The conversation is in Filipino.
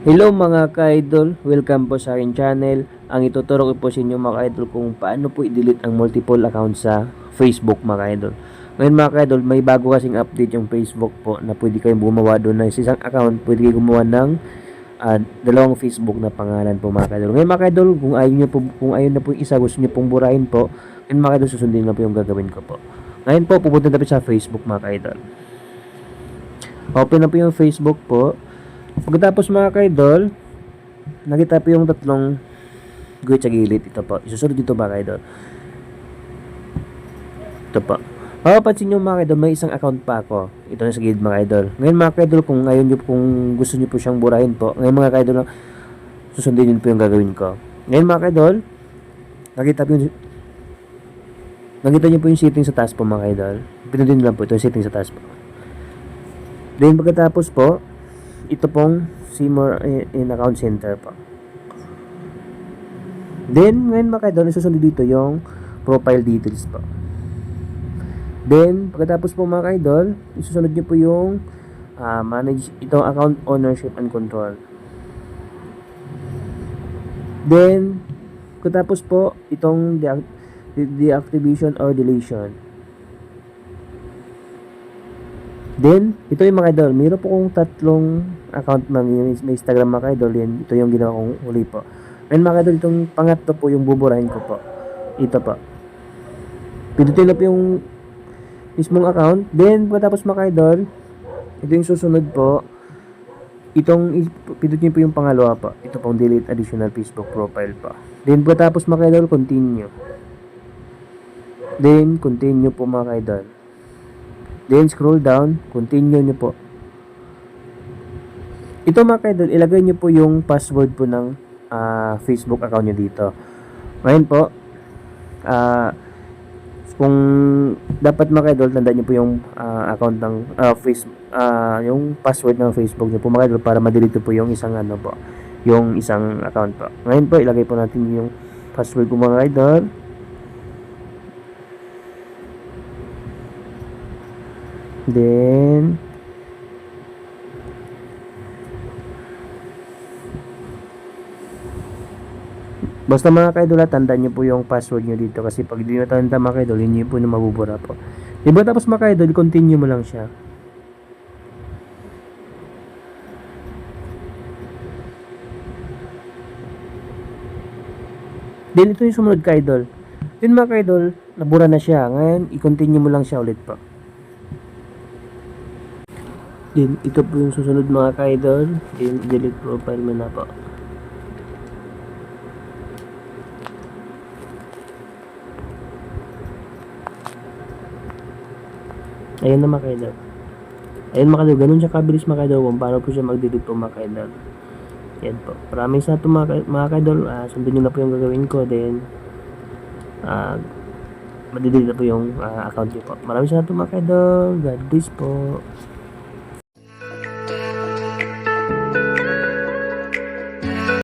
Hello mga ka-idol, welcome po sa aking channel. Ang ituturo ko po sa inyo mga ka-idol kung paano po i-delete ang multiple account sa Facebook mga ka-idol. Ngayon mga ka-idol, may bago kasing update yung Facebook po na pwede kayong gumawa doon ng isang account, pwede kayong gumawa ng ah, dalawang Facebook na pangalan po mga ka-idol. Ngayon mga ka-idol, kung ayaw niyo po kung ayaw na po yung isa, gusto niyo pong burahin po, ngayon mga ka-idol, susundin na po yung gagawin ko po. Ngayon po, pupunta na po sa Facebook mga ka-idol. Open na po yung Facebook po. Pagkatapos mga ka-idol, nakita po yung tatlong guhit sa gilid. Ito po. Isusunod dito mga ka-idol. Ito po. Mapapansin nyo mga ka-idol, may isang account pa ako. Ito na sa gilid mga ka-idol. Ngayon mga ka-idol, kung ngayon nyo, kung gusto nyo po siyang burahin po, ngayon mga ka-idol, susundin nyo po yung gagawin ko. Ngayon mga ka-idol, nakita po yung Nakita niyo po yung setting sa taas po mga ka-idol. Pinundin nyo lang po ito yung setting sa taas po. Then pagkatapos po, ito pong Seymour in, in Account Center po. Then, ngayon mga kaidol, susunod dito yung profile details po. Then, pagkatapos po mga kaidol, isusunod nyo po yung ah, manage itong account ownership and control. Then, pagkatapos po itong deac- de- deactivation or deletion. Then, ito yung mga idol. Mayroon po kong tatlong account mga may, Instagram mga idol. Yan, ito yung ginawa kong huli po. And mga idol, itong pangatlo po yung buburahin ko po. Ito po. Pindutin na po yung mismong account. Then, pagkatapos mga idol, ito yung susunod po. Itong, pindutin po yung pangalawa po. Ito pong delete additional Facebook profile po. Then, pagkatapos mga idol, continue. Then, continue po mga idol. Then scroll down, continue nyo po. Ito mga kaidol, ilagay nyo po yung password po ng ah, Facebook account nyo dito. Ngayon po, ah, kung dapat mga kaidol, tandaan nyo po yung ah, account ng ah, Facebook, ah, yung password ng Facebook nyo po mga kaidol para ma-delete po yung isang ano po, yung isang account po. Ngayon po, ilagay po natin yung password po mga kaidol. Then, Basta mga kaidol, ah, tandaan nyo po yung password nyo dito kasi pag di nyo tanda mga kaidol, yun po na mabubura po. Diba tapos mga kaidol, continue mo lang siya. Then ito yung sumunod kaidol. Yun mga kaidol, nabura na siya. Ngayon, i-continue mo lang siya ulit po. Then, ito po yung susunod mga ka-idol. Then, delete profile mo na po. Ayan na mga ka-idol. Ayan mga ka-idol. Ganun siya kabilis mga ka-idol kung paano po siya mag-delete po mga ka-idol. Po. Maraming sa ito mga, ka- mga ka-idol. Ah, sundin nyo na po yung gagawin ko. Then, ah, madedelete na po yung ah, account nyo po. Maraming sa ito mga ka-idol. God bless po.